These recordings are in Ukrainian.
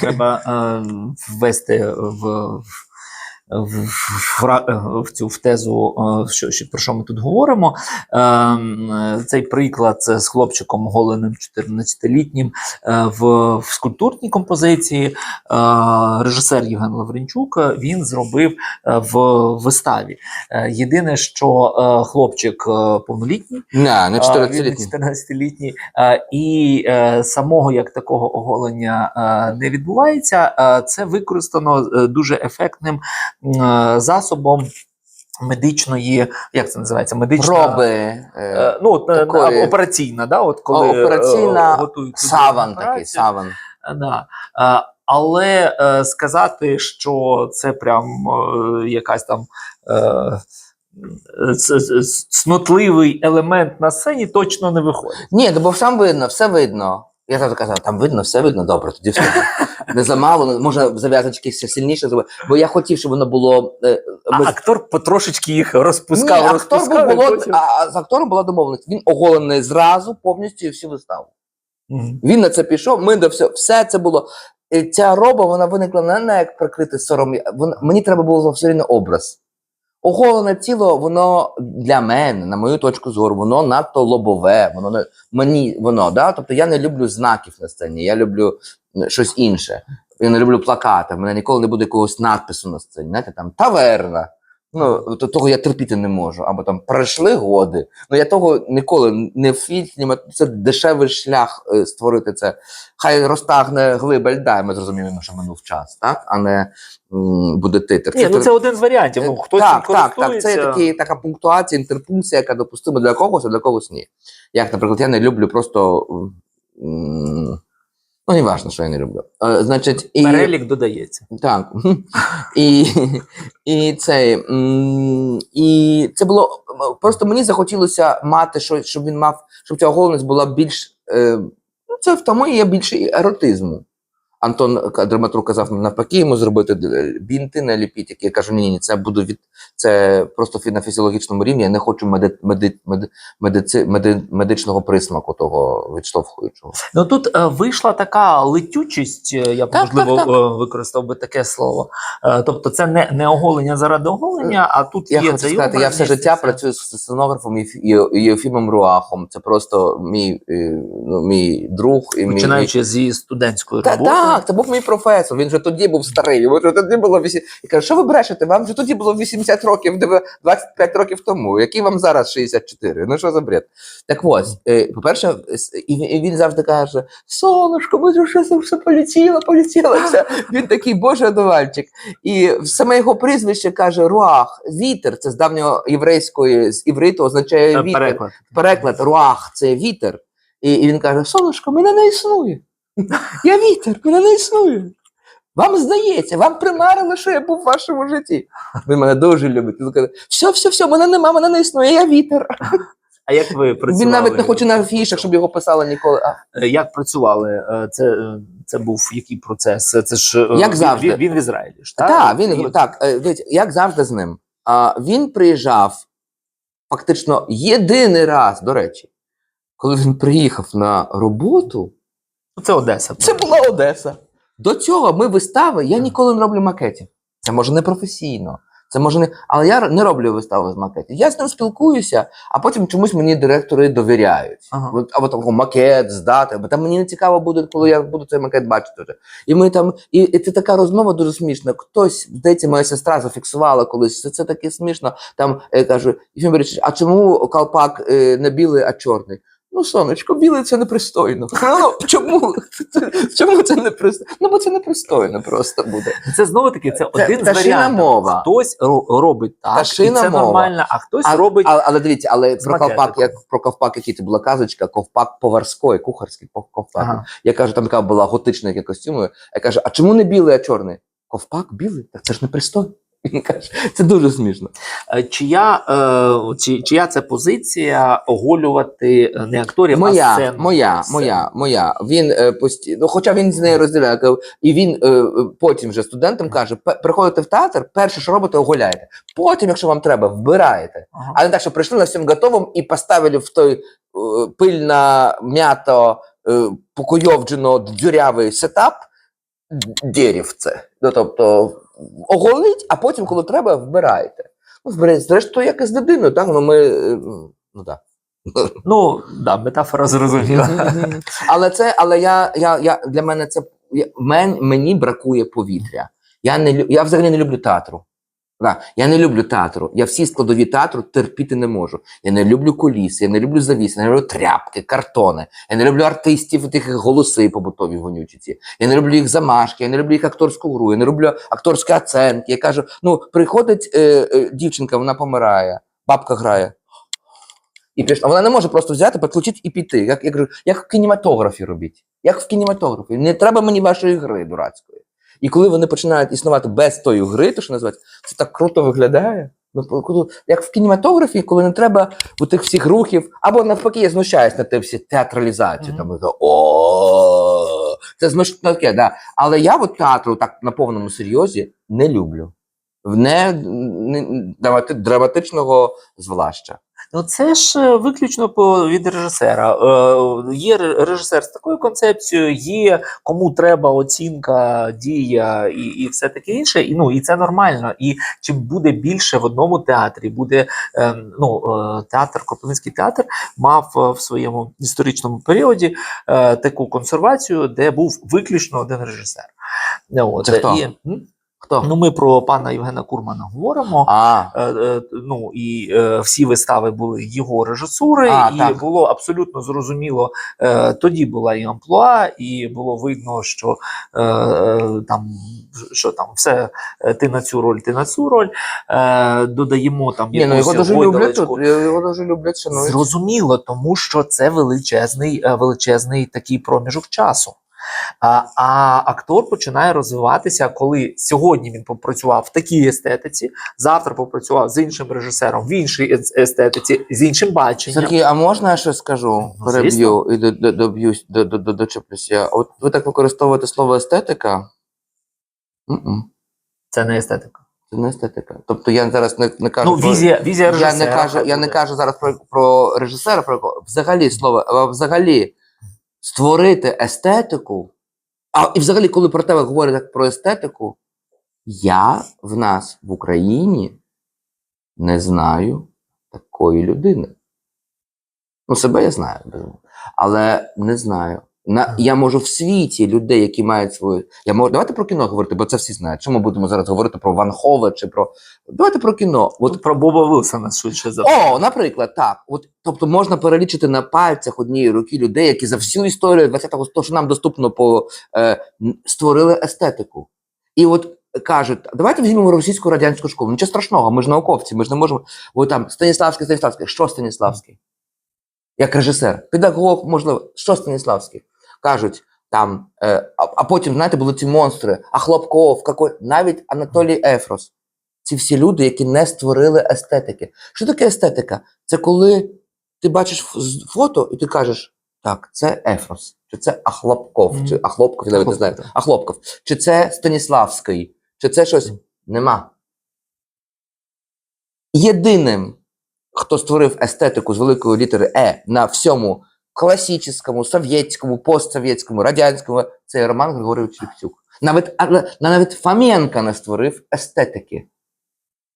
треба е, ввести в. В, цю в тезу, е, що, що про що ми тут говоримо. Е, цей приклад з хлопчиком голеним 14-літнім е, в, в скульптурній композиції. Е, режисер Євген Лавренчук е, він зробив е, в виставі. Е, єдине, що е, хлопчик е, повнолітній, Не, не 14-літній. 14-літній, е, і е, самого як такого оголення е, не відбувається. Е, Це використано е, дуже ефектним е, засобом медичної, як це називається? Медична Проби. е, Е, Ну, е, такої- операційна, да, от коли операційна е, готують Саван такий, саван. Е, Да. Е, Але е, сказати, що це прям е, якась там е, цнотливий елемент на сцені точно не виходить. Ні, ну бо сам видно, все видно. Я завжди казав, там видно, все видно, добре, тоді все. Не замало, можна зав'язочки ще сильніше зробити. Бо я хотів, щоб воно було. е, А без- актор потрошечки їх розпускав, Ні, актор був розпускав. і було, потім- а, а з актором була домовленість. Він оголений зразу повністю і всю виставу. Мгм. Він на це пішов, ми до все, все це було. І ця роба, вона виникла не, не як прикрити сором. Вона, мені треба було все рівно образ. Оголене тіло, воно для мене, на мою точку зору, воно надто лобове, воно не мені воно, да? Тобто я не люблю знаків на сцені, я люблю щось інше. Я не люблю плакати. В мене ніколи не буде якогось надпису на сцені. Знаєте, там таверна. Ну, то того я терпіти не можу. Або там пройшли годи. Ну я того ніколи не в фільмі. Це дешевий шлях е, створити це. Хай розтагне глиба льда, ми зрозуміємо, що минув час, так? А не м, буде титр. Ні, ну це один з варіантів. Ну, хтось так, так, так. Це є користується. такі, така пунктуація, інтерпункція, яка допустима для когось, а для когось ні. Як, наприклад, я не люблю просто. м, Ну, не важно, що я не люблю. Е, значить, і... Перелік додається. Так. І, і, це, і це було. Просто мені захотілося мати що, щоб він мав, щоб ця оголеність була більш. Е, ну, це в тому є більше еротизму. Антон драматург казав навпаки йому зробити бінти на ліпітики. Я кажу, ні, ні, це буду від це просто на фізіологічному рівні. Я не хочу меди, меди, меди, медици, меди, медичного присмаку того відштовхуючого. Ну тут е, вийшла така летючість, е, я б Так, можливо так, так. е, використав би таке слово. Е, тобто, це не, не оголення заради оголення, а тут Я є хочу цей сказати, я все життя працюю з сценографом і і Єфімом Руахом. Це просто мій, е, ну, мій друг і мій. починаючи зі студентської Та, роботи. Так, це був мій професор. Він вже тоді був старий. Йому вже тоді було 8... Я кажу, що ви брешете? Вам вже тоді було 80 років, 25 років тому. Які вам зараз 64? Ну що за бред? Так ось, е, по-перше, і він- завжди каже: Сонечко, ми вже все, полетіло, полетіло. Все. Він такий боже одувальчик. І саме його прізвище каже Руах, вітер. Це з давнього єврейської, з івриту означає Е, вітер Переклад. переклад руах це вітер. І, і він каже: Сонечко, мене не існує. Я вітер, мене не існує. Вам здається, вам примарило, що я був в вашому житті. Він мене дуже каже: все, все, все, мене нема, мене не існує, я вітер. А як ви працювали? Він навіть не хоче на афішах, щоб його писали ніколи. А, Е, Як працювали? Е, Це, е, це був який процес? Це, ж Як він- завжди. Він, він в Ізраїлі ж, так? Так, він так, як завжди з ним. А, він приїжджав фактично єдиний раз, до речі, коли він приїхав на роботу. Ну, Це Одеса. Це була Одеса. До цього ми вистави, я ніколи не роблю макетів. Це може не професійно. Це може не. Але я не роблю вистави з макетів. Я з ним спілкуюся, а потім чомусь мені директори довіряють. Ага. От, або там макет здати, бо там мені не цікаво буде, коли я буду цей макет бачити. Вже. І ми там, і, і це така розмова дуже смішна. Хтось, здається, моя сестра зафіксувала колись. Це, це таке смішно. Там я кажу, Єфім Борисович, а чому колпак е, не білий, а чорний? Ну, сонечко, білий це непристойно. Ну, чому? Чому це непристойно? Ну, бо це непристойно просто буде. Це знову таки це, один з варіантів. мова. Хтось ро- робить так, Пташина і це мова. нормально, а хтось А, робить. але, але дивіться, але про ковпак, як про ковпак, який це була казочка, ковпак поварської, кухарський ковпак. Ага. Я кажу, там така була готична яка костюми. Я кажу, а чому не білий, а чорний? Ковпак білий? Так це ж непристойно. Це дуже смішно. Е, Чия, е, чи, чия це позиція оголювати е, не акторів, а Моя, сцену? моя, Сцену. моя, моя. Він е, постійно, ну, хоча він з нею розділяє, і він е, е, потім вже студентам каже: «Пе- приходите в театр, перше, що робите, оголяєте. Потім, якщо вам треба, вбираєте. Ага. А не так, що прийшли на всім готовим і поставили в той е, пильно, м'ято, е, покойовджено, дзюрявий сетап, деревце. Ну, тобто, оголіть, а потім, коли треба, вбирайте. Ну, зрештою, як і з дитиною, так? Ну, ми, е, ну, так. Ну, да, метафора зрозуміла. Але це, але я, я, я для мене це мен, мені бракує повітря. Я не я взагалі не люблю театру. Да, я не люблю театру. Я всі складові театру терпіти не можу. Я не люблю коліс, я не люблю завіс, я не люблю тряпки, картони. Я не люблю артистів, тих голоси побутові вонючі ці. Я не люблю їх замашки, я не люблю їх акторську гру, я не люблю акторський акцент. Я кажу: ну, приходить е, е, дівчинка, вона помирає, бабка грає. І пішла. Вона не може просто взяти, підключити і піти. Як, я кажу, як в кінематографі робіть. Як в кінематографі. Не треба мені вашої гри дурацької. І коли вони починають існувати без тої гри, то що називається, це так круто виглядає. Ну, Як в кінематографі, коли не треба у тих всіх рухів, або навпаки, я знущаюсь на те всі театралізацію. Мгм. Там і о, це знущ... таке, да. Але я от театру так на повному серйозі не люблю. В не, не драматичного звлаща. Ну, це ж е, виключно по від режисера. Е, є режисер з такою концепцією, є кому треба оцінка, дія і, і все таке інше. І ну і це нормально. І чим буде більше в одному театрі, буде е, ну е, театр, Кропивницький театр мав е, в своєму історичному періоді е, таку консервацію, де був виключно один режисер. Е, От, Це хто? І? Хто? ну, ми про пана Євгена Курмана говоримо. А, Е, е, ну і е, всі вистави були його режисури, А, і так. було абсолютно зрозуміло. Е, тоді була і амплуа, і було видно, що е, е, там що там все е, ти на цю роль, ти на цю роль. Е, додаємо там ні, ну його дуже люблять Його дуже люблять, шанують. Зрозуміло, тому що це величезний, е, величезний такий проміжок часу. А, а актор починає розвиватися, коли сьогодні він попрацював в такій естетиці, завтра попрацював з іншим режисером в іншій естетиці, з іншим баченням. Сергій, а можна я щось скажу? Ну, Переб'ю і до- до- до- до- до- дочеплюся. От ви так використовуєте слово естетика? М-м, Це не естетика. Це не естетика. Тобто я зараз не, не кажу. Ну, про- візія, візія я не кажу, я не кажу зараз про, про режисера, про. Взагалі слово, взагалі створити естетику. А і взагалі, коли про тебе говорять про естетику, я в нас в Україні не знаю такої людини. Ну, себе я знаю, але не знаю. На, я можу в світі людей, які мають свою. Я можу, давайте про кіно говорити, бо це всі знають. Чому будемо зараз говорити про Ван Хове чи про. Давайте про кіно. От про Боба Вилсона швидше за о, наприклад, так. От, тобто можна перелічити на пальцях однієї руки людей, які за всю історію 20-го століття, що нам доступно по е, створили естетику. І от кажуть, давайте візьмемо російську радянську школу. Нічого страшного, ми ж науковці, ми ж не можемо. От там Станіславський, Станіславський. Що Станіславський? Як режисер, педагог, можливо, що Станіславський? Кажуть, там, е, а, а потім, знаєте, були ці монстри, а Хлопков, какой, навіть Анатолій Ефрос. Ці всі люди, які не створили естетики. Що таке естетика? Це коли ти бачиш фото і ти кажеш, так, це Ефрос, чи це Ахлопков, Мгм. чи Ахлопков, я навіть не знаю. Ахлопков, чи це Станіславський, чи це щось. Мгм. Нема. Єдиним, хто створив естетику з великої літери Е на всьому класичному, совєтському, постсовєтському, радянському, це Роман Григорович Ліпцюк. Навіть, навіть Фоменко не створив естетики.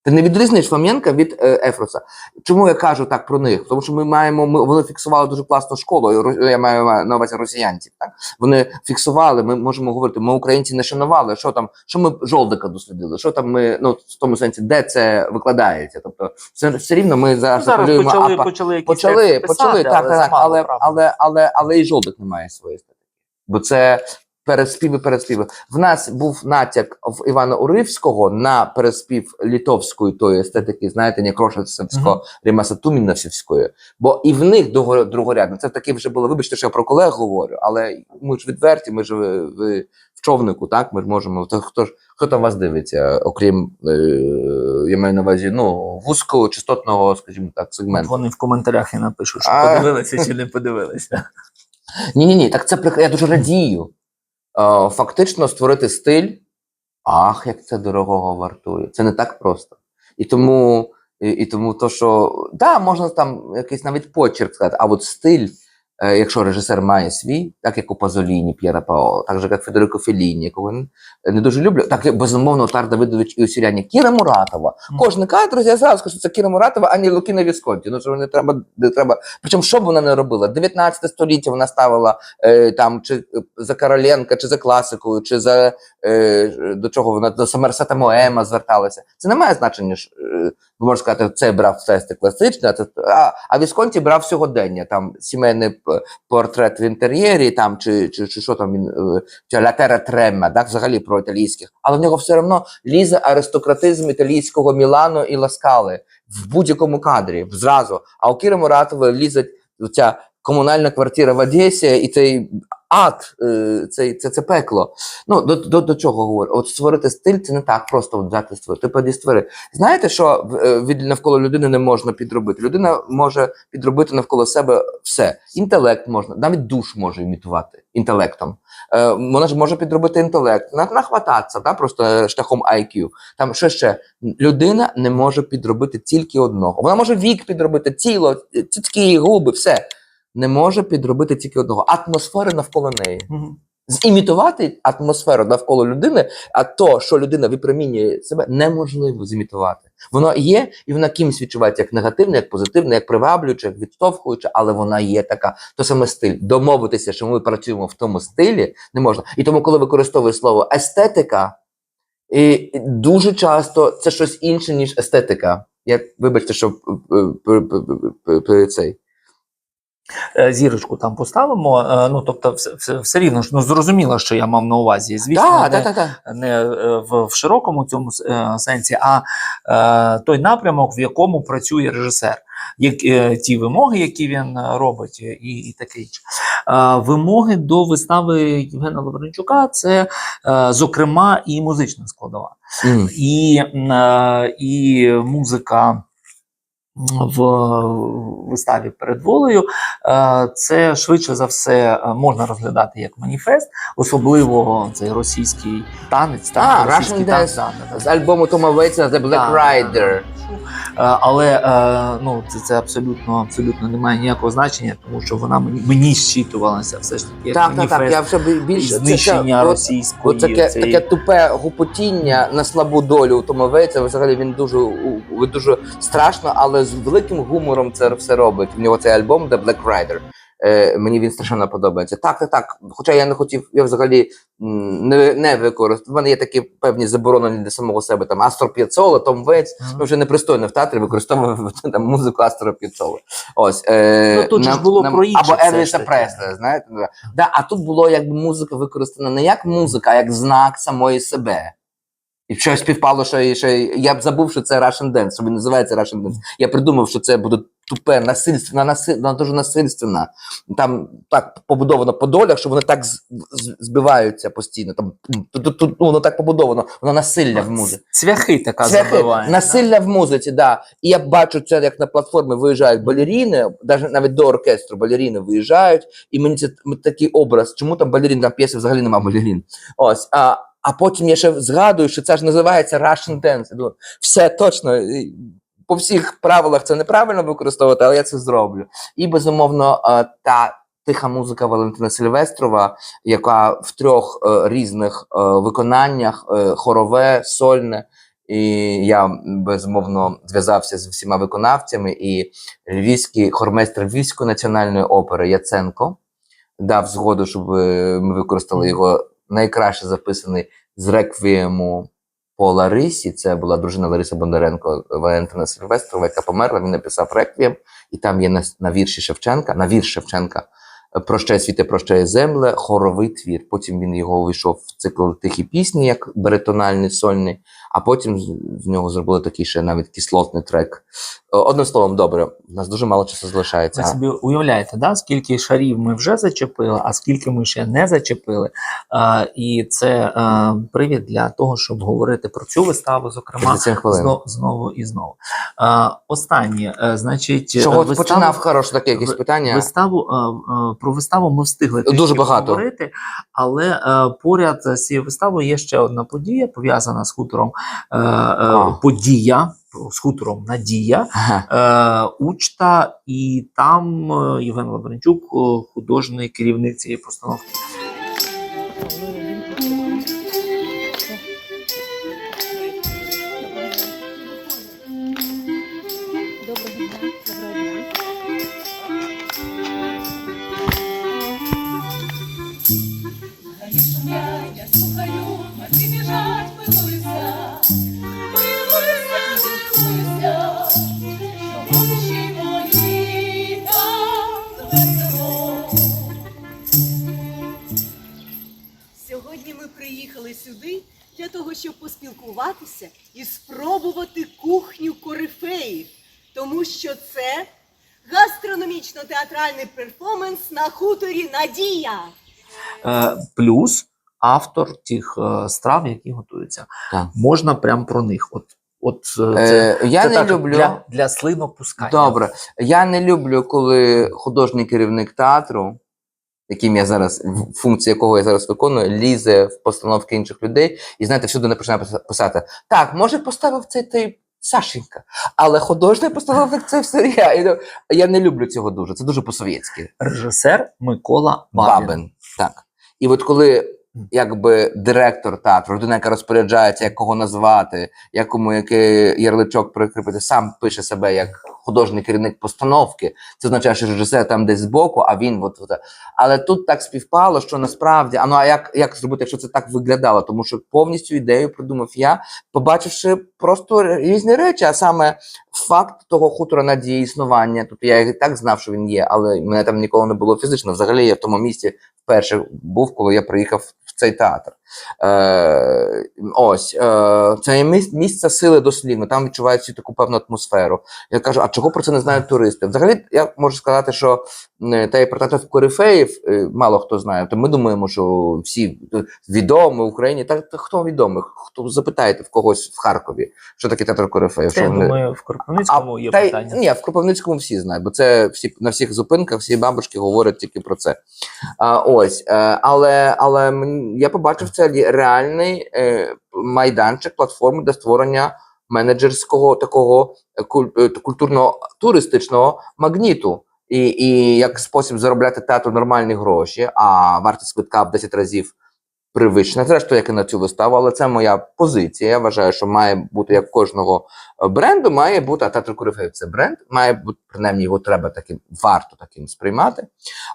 Ти не відрізниш Фоменка від е, Ефроса. Чому я кажу так про них? Тому що ми маємо, ми, вони фіксували дуже класну школу. Я маю на увазі росіянців. Так? Вони фіксували, ми можемо говорити, ми українці не шанували, що там, що ми жолдика дослідили, що там ми, ну, в тому сенсі, де це викладається. Тобто, все, все рівно ми Ну, зараз, зараз почали, апа- почали, почали, тексти почали, писати, так, так, але, але, але, але і жолдик не має своєї естетики. Бо це переспіви, переспіви. В нас був натяк в Івана Уривського на переспів літовської тої естетики, знаєте, Некрошевського, Мгм. Римаса Тумінасівської. Бо і в них другорядно. Це таке вже було, вибачте, що я про колег говорю, але ми ж відверті, ми ж в, в, в човнику, так? Ми ж можемо. То хто ж хто там вас дивиться, окрім е, я маю на увазі ну, вузького частотного, скажімо так, сегменту. Вони в коментарях і напишуть, що А. подивилися чи не подивилися. Ні, ні, ні, так це я дуже радію. Е, фактично створити стиль. Ах, як це дорогого вартує. Це не так просто. І тому, і, і тому то, що да, можна там якийсь навіть почерк сказати, а от стиль якщо режисер має свій, так як у Пазоліні, П'єра Паоло, так же як Федерико Феліні, якого не- не дуже люблю, так як безумовно Тар Давидович і у Кіра Муратова. Мгм. Кожен кадр, я зразу скажу, що це Кіра Муратова, а не Лукіна Вісконті. Ну що не треба, не треба. Причому що б вона не робила? 19 століття вона ставила е, там чи е, за Короленка, чи за класикою, чи за е, до чого вона до Сомерсета Моема зверталася. Це не має значення. ж, е, можете сказати, це брав тести класичне, а а, Вісконті брав сьогодення. Там сімейний п- портрет в інтер'єрі, там чи, чи, чи що там він е, чи Латера Тремма, так, взагалі про італійських. Але в нього все одно лізе аристократизм італійського Мілану і Ласкали в будь-якому кадрі зразу. А у Кіри Муратова лізе ця комунальна квартира в Одесі і цей ад, е, цей, це, це пекло. Ну, до, до, до чого говорю? От створити стиль це не так просто взяти створити. Ти поді створи. Знаєте, що е, від навколо людини не можна підробити? Людина може підробити навколо себе все. Інтелект можна, навіть душ може імітувати інтелектом. Е, вона ж може підробити інтелект, нахвататися, да, просто шляхом IQ. Там що ще? Людина не може підробити тільки одного. Вона може вік підробити, тіло, цицьки, губи, все. Не може підробити тільки одного. Атмосфери навколо неї зімітувати атмосферу навколо людини, а то, що людина випромінює себе, неможливо зімітувати. Воно є, і вона кимсь відчувається як негативне, як позитивне, як приваблююче, як відштовхуюче, але вона є така. То саме стиль. Домовитися, що ми працюємо в тому стилі, не можна. І тому, коли використовує слово естетика, і дуже часто це щось інше, ніж естетика. Я вибачте, що е, е, е, цей. Е, Зірочку там поставимо. е, Ну тобто, все, все, все рівно ж ну зрозуміло, що я мав на увазі. Звісно, Так, не, так, так. не е, в, в широкому цьому сенсі, а е, той напрямок, в якому працює режисер. Як, е, ті вимоги, які він робить, і, і таке інше. Е, вимоги до вистави Євгена Лавренчука це, е, зокрема, і музична складова. Мгм. І, е, і музика в виставі перед волею, е, це швидше за все можна розглядати як маніфест, особливо цей російський танець, А, так, російський Russian танець, Dance. З альбому Тома Вейтса The Black Rider. Е, Але е, ну, це, це абсолютно, абсолютно не має ніякого значення, тому що вона мені, мені щитувалася все ж таки Так, так, так. Я вже бі- більше знищення це- російської. От таке, цієї- таке тупе гупотіння на слабу долю у тому вейця. взагалі він дуже, дуже страшно, але з великим гумором це все робить. В нього цей альбом The Black Rider. Е, мені він страшенно подобається. Так, так, так. Хоча я не хотів, я взагалі не, не використовую. У мене є такі певні заборонені для самого себе. Там Астор П'яцоло, Том Вейтс. Мгм. Ну, вже непристойно в театрі використовувати там музику Астора П'яцоло. Ось. Е, Ну, тут же ж було про інше Або Елвіса таки. Пресле, знаєте. да. А тут було якби музика використана не як музика, а як знак самої себе. І щось співпало, що, що я б забув, що це Russian Dance, що він називається Russian Dance. Я придумав, що це буде тупе, насильственна, насильна, дуже насильственна. Там так побудовано по долях, що вони так з- з- збиваються постійно. Там, тут, ну, воно так побудовано, воно насилля в музиці. Цвяхи така Цвяхи, забиває. насилля в музиці, да. І я бачу це, як на платформі виїжджають балеріни, навіть навіть до оркестру балеріни виїжджають, і мені це такий образ, чому там балерін, там п'єси взагалі немає балерін. Ось. А, а потім я ще згадую, що це ж називається Russian Dance. Я думаю, все точно. По всіх правилах це неправильно використовувати, але я це зроблю. І безумовно, е, та тиха музика Валентина Сильвестрова, яка в трьох е, різних е, виконаннях: хорове, сольне. І я безумовно зв'язався з всіма виконавцями, і львівський хормейстер Львівської національної опери Яценко дав згоду, щоб ми використали його найкраще записаний з реквієму по Ларисі. Це була дружина Лариса Бондаренко Валентина Сильвестрова, яка померла. Він написав реквієм, і там є на, на вірші Шевченка, на вірш Шевченка. прощає Прощай світе, прощай земле, хоровий твір. Потім він його увійшов в цикл тихі пісні, як баритональний, сольний, а потім з нього зробили такий ще навіть кислотний трек. Е, Одним словом, добре, у нас дуже мало часу залишається. Ви собі уявляєте, да, скільки шарів ми вже зачепили, а скільки ми ще не зачепили. А, і це е, привід для того, щоб говорити про цю виставу, зокрема, 37 хвилин. знову, і знову. А, останнє, е, значить, Чого виставу- починав хороше таке якесь питання? Виставу е, е, про виставу ми встигли Дуже багато. поговорити, але е, поряд з цією виставою є ще одна подія, пов'язана з хутором. Е, е, А. подія, з хутором Надія. Ага. Е, Учта, і там е, Євген Лавренчук, художник художній керівник цієї постановки. Поспілкуватися і спробувати кухню корифеїв, тому що це гастрономічно-театральний перформанс на хуторі Надія. Е, Плюс автор тих е, страв, які готуються. Так. Можна прямо про них. От, от е, це, Е, я це не так, люблю. для, для слинопускання. Добре. Я не люблю, коли художній керівник театру, яким я зараз, функції якого я зараз виконую, лізе в постановки інших людей і знаєте, всюди не починає писати: так, може, поставив цей той Сашенька, але художній постановник це все я. І, ну, Я не люблю цього дуже. Це дуже по-совєтськи. Режисер Микола Бабин. Бабин. Так. І от коли якби директор театру, людина, яка розпоряджається, як кого назвати, якому який ярличок прикріпити, сам пише себе як художній керівник постановки. Це означає, що режисер там десь збоку, а він от, от. Але тут так співпало, що насправді, а ну а як, як зробити, якщо це так виглядало? Тому що повністю ідею придумав я, побачивши просто різні речі, а саме факт того хутора надії існування. Тобто я і так знав, що він є, але мене там ніколи не було фізично. Взагалі я в тому місці вперше був, коли я приїхав в цей театр. Е, ось е, це місце сили дослівно. Там відчувають всю таку певну атмосферу. Я кажу, а чого про це не знають туристи? Взагалі, я можу сказати, що та й про театр корифеїв е, мало хто знає. То ми думаємо, що всі е, відомі в Україні. Так та хто відомий? Хто запитаєте в когось в Харкові, що таке театр корифеїв? Це, я вони- думаю, в Кропивницькому є та питання. Ні, в Кропивницькому всі знають, бо це всі на всіх зупинках, всі бабушки говорять тільки про це. А, ось, е, але, але я побачив це реальний е, майданчик, платформу для створення менеджерського такого е, куль- е, культурно-туристичного магніту. І, і як спосіб заробляти театру нормальні гроші, а вартість квитка в 10 разів привищена. Зрештою, як і на цю виставу, але це моя позиція. Я вважаю, що має бути як кожного е, бренду, має бути, а театр Корифеїв це бренд, має бути, принаймні його треба таким, варто таким сприймати.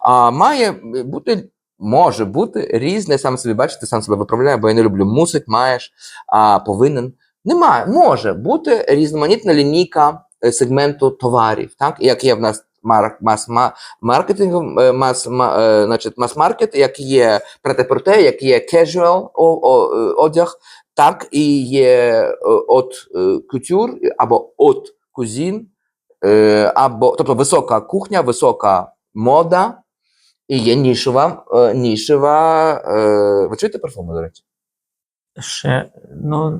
А має бути. Може бути різне, сам собі бачите, сам себе виправляю, бо я не люблю мусить, маєш, а повинен. Немає, може бути різноманітна лінійка е, сегменту товарів, так як є в нас мар- мас ма- маркетинг, е, мас, ма, е, значить, мас-маркет, як є прете-порте, як є casual е, одяг, так і є от кутюр або от кузін, або тобто висока кухня, висока мода. І є нішева, нішева. Ви чуєте парфуми, до речі? Ще, ну,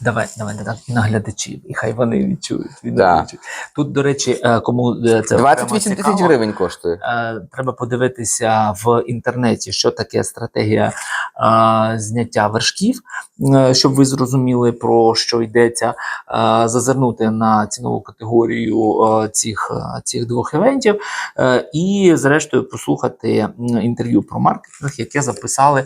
давай, давай, давай, наглядачі, і хай вони відчують. Да. відчують. Тут, до речі, е, кому е, це окремо 28 тисяч гривень коштує. Е, Треба подивитися в інтернеті, що таке стратегія зняття вершків, щоб ви зрозуміли про що йдеться, зазирнути на цінову категорію цих, цих двох івентів, і, зрештою, послухати інтерв'ю про маркетинг, яке записали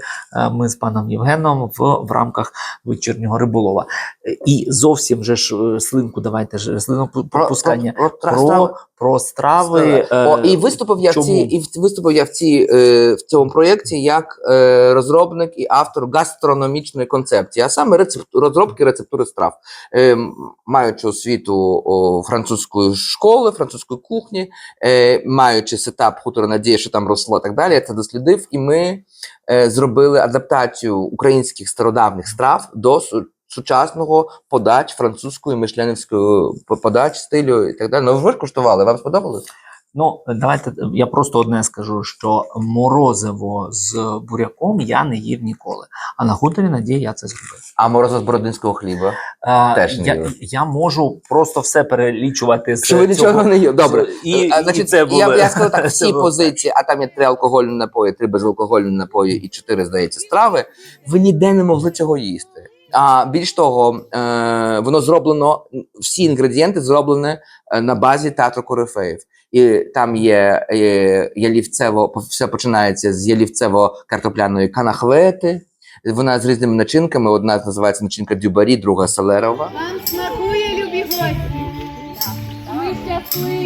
ми з паном Євгеном в, в рамках вечірнього риболова. Е, І зовсім же ж е, слинку, давайте ж слинопускання. про, про, Про, страви. про страви. О, і е, виступив я в цій, і виступив я в цій е, в цьому проєкті як е, розробник і автор гастрономічної концепції, а саме рецепт, розробки рецептури страв, е, маючи освіту французької школи, французької кухні, е, маючи сетап хутора надії, що там росло так далі, я це дослідив, і ми е, зробили адаптацію українських стародавніх страв до сучасного подач французької мишленівської подач стилю і так далі. Ну ви ж куштували, вам сподобалось? Ну, давайте я просто одне скажу, що морозиво з буряком я не їв ніколи. А на хуторі надії я це зробив. А морозиво з бородинського хліба. Е, Теж не я, їв. я можу просто все перелічувати з Що ви нічого цього. не їли? Добре. І, а, і це було, я, я скажу так, всі позиції, а там є три алкогольні напої, три безалкогольні напої і чотири, здається, страви. Ви ніде не могли цього їсти. А більш того, е, воно зроблено, всі інгредієнти зроблені е, на базі театру Корифеїв. І там є е, ялівцево, все починається з ялівцево-картопляної канахвети. Вона з різними начинками. Одна називається начинка дюбарі, друга селерова. Вам смакує, любі гості. Ми щасливі.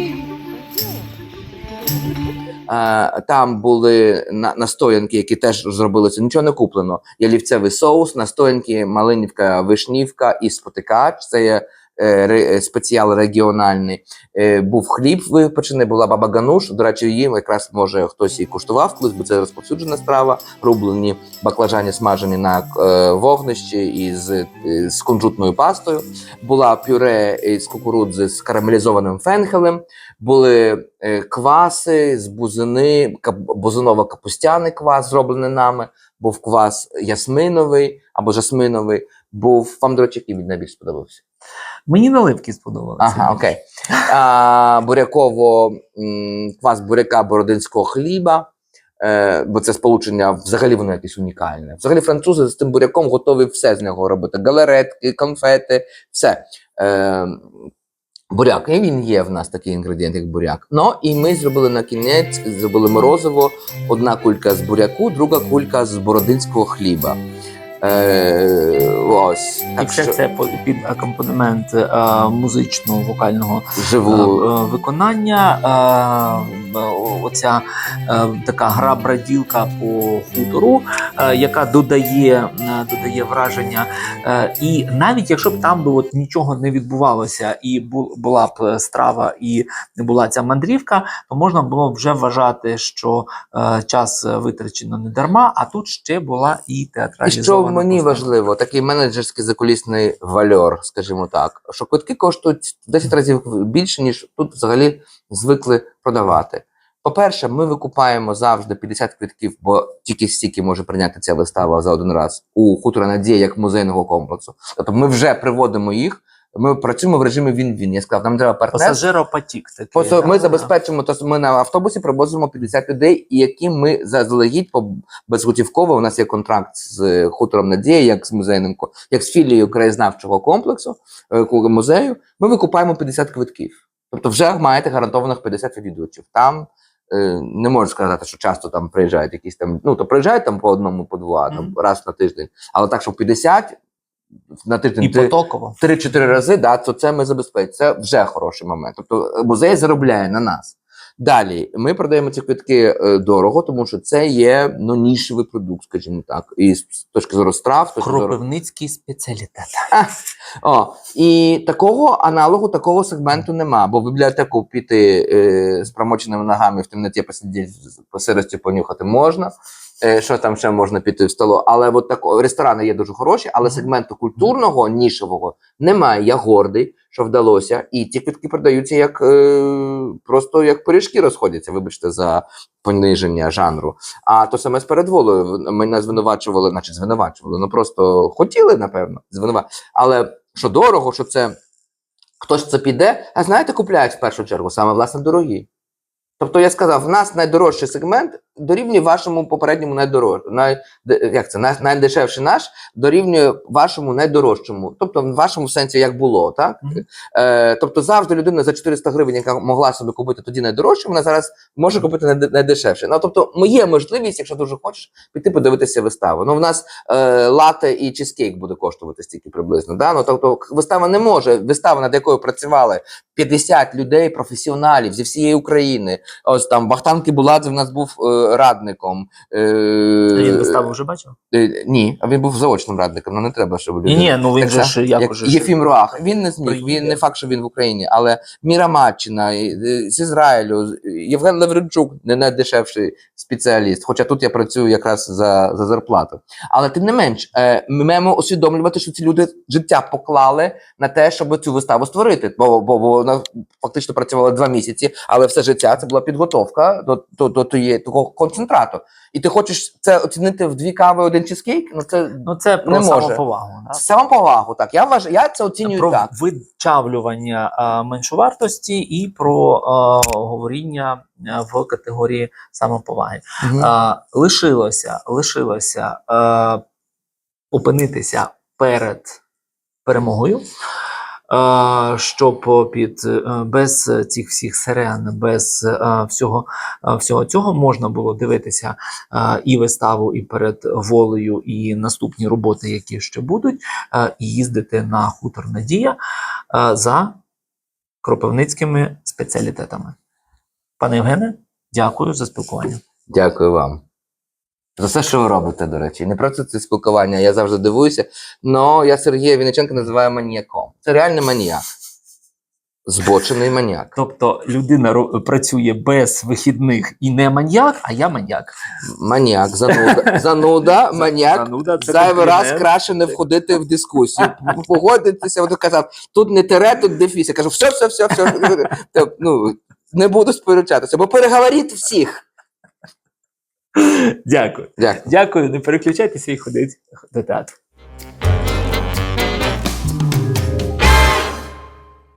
Е, Там були на- настоянки, які теж зробилися. Нічого не куплено. Ялівцевий соус, настоянки, малинівка, вишнівка і спотикач. Це є е, ре- спеціал регіональний. Е, Був хліб випечений, була баба гануш. До речі, її якраз може хтось і куштував колись, бо це розповсюджена страва. Рублені баклажані смажені на е, вогнищі із, е, з кунжутною пастою. Була пюре із кукурудзи з карамелізованим фенхелем були е, кваси з бузини, кап- бузиново-капустяний квас, зроблений нами, був квас ясминовий або жасминовий. Був вам, до речі, який найбільш сподобався? Мені наливки сподобалися. Ага, окей. А, буряково квас буряка бородинського хліба. Е, бо це сполучення взагалі воно якесь унікальне. Взагалі французи з тим буряком готові все з нього робити: галеретки, конфети, все. Е, буряк, і він є в нас такий інгредієнт, як буряк. Ну і ми зробили на кінець, зробили морозиво, одна кулька з буряку, друга кулька з бородинського хліба. Е, ось. І все що це під акомпанемент е, музичного вокального е, живу. е, виконання. Е, е, оця е, така гра браділка по хутору, е, яка додає, е, додає враження. Е, і навіть якщо б там би от нічого не відбувалося, і бу- була б е, страва, і не була ця мандрівка, то можна було б вже вважати, що е, час е, витрачено не дарма, а тут ще була і І театралізована. Мені постанова. важливо, такий менеджерський закулісний вальор, скажімо так, що квитки коштують в 10 разів більше, ніж тут взагалі звикли продавати. По-перше, ми викупаємо завжди 50 квитків, бо тільки стільки може прийняти ця вистава за один раз у хутора Надія як музейного комплексу. Тобто ми вже приводимо їх. Ми працюємо в режимі він-він. Я сказав, нам треба партнер. Пасажиропотік такий. Просто ми забезпечимо, то ми на автобусі привозимо 50 людей, і які ми заздалегідь по безготівково. У нас є контракт з хутором Надія, як з музейним як з філією краєзнавчого комплексу е, музею. Ми викупаємо 50 квитків. Тобто, вже маєте гарантованих 50 відвідувачів. Там е, не можу сказати, що часто там приїжджають якісь там. Ну то приїжджають там по одному, по два, там Мгм. раз на тиждень. Але так, що 50 на тиждень І потоково. 3-4 рази, да, то це ми забезпечимо. Це вже хороший момент. Тобто е, музей заробляє на нас. Далі ми продаємо ці квитки е, дорого, тому що це є ну, нішевий продукт, скажімо так. І з точки зору страв, точки зору Кропивницький спеціалітет. о, і такого аналогу, такого сегменту нема. Бо в бібліотеку піти е, з промоченими ногами в темноті посидіти по понюхати можна. Е, що там ще можна піти в столо? Але от так, ресторани є дуже хороші, але сегменту культурного, нішевого немає. Я гордий, що вдалося. І ті квитки продаються як е, просто як пиріжки розходяться, вибачте, за пониження жанру. А то саме з передволою. Мене звинувачували, значить звинувачували. Ну просто хотіли, напевно, звинувачувати. Але що дорого, що це хтось це піде, а знаєте, купляють в першу чергу саме власне дорогі. Тобто я сказав, в нас найдорожчий сегмент дорівнює вашому попередньому найдорожчому. Най, як це, най, найдешевший наш дорівнює вашому найдорожчому. Тобто, в вашому сенсі як було, так? Мгм. Е, тобто завжди людина за 400 гривень, яка могла собі купити тоді найдорожче, вона зараз може купити найде- найдешевше. Ну, тобто, є можливість, якщо дуже хочеш, піти подивитися виставу. Ну, в нас е, лате і чизкейк буде коштувати стільки приблизно. Да? Ну, тобто, вистава не може, вистава, над якою працювали 50 людей, професіоналів зі всієї України. Ось там Бахтан Буладзе в нас був е, радником. Е, Він виставу вже бачив? е, ні, а він був заочним радником, ну не треба, щоб люди. Ні, ну він Так же ж як уже Єфім Руах. Він не зміг. Він не факт, що він в Україні, але Міра Матчина е, з Ізраїлю, Євген Лавренчук не найдешевший спеціаліст. Хоча тут я працюю якраз за, за зарплату. Але тим не менш, е, ми маємо усвідомлювати, що ці люди життя поклали на те, щоб цю виставу створити. Бо, бо, бо вона фактично працювала два місяці, але все життя це була підготовка до, до, до тієї- такого концентрату. І ти хочеш це оцінити в дві кави, один чизкейк? Ну це Ну це про Не може. самоповагу. Це самоповагу. Так я вважаю, я це оцінюю Про так. вичавлювання а, меншовартості і про а, говоріння в категорії самоповаги. Мгм. А, лишилося, лишилося а, опинитися перед перемогою. Е, Щоб під е, без цих всіх сирен, без е, всього, е, всього цього можна було дивитися е, і виставу, і перед волею, і наступні роботи, які ще будуть, е, і їздити на хутор Надія е, за кропивницькими спеціалітетами. Пане Євгене, дякую за спілкування. Дякую вам. За все, що ви робите, до речі. Не просто це спілкування, я завжди дивуюся. Но я Сергія Вінниченка називаю маніяком. Це реальний маніяк. Збочений маніяк. Тобто людина ро- працює без вихідних і не маньяк, а я маньяк. Маніяк, зануда. Зануда, маніяк. Зануда це Зайвий раз комплімент. краще не входити в дискусію. Погодитися, от казав, тут не тере, тут дефіс. Я кажу, все, все, все, все. Тобто, Ну, не буду сперечатися, бо переговоріть всіх. Дякую. Дякую. Дякую, не переключайтеся і ходіть до театру.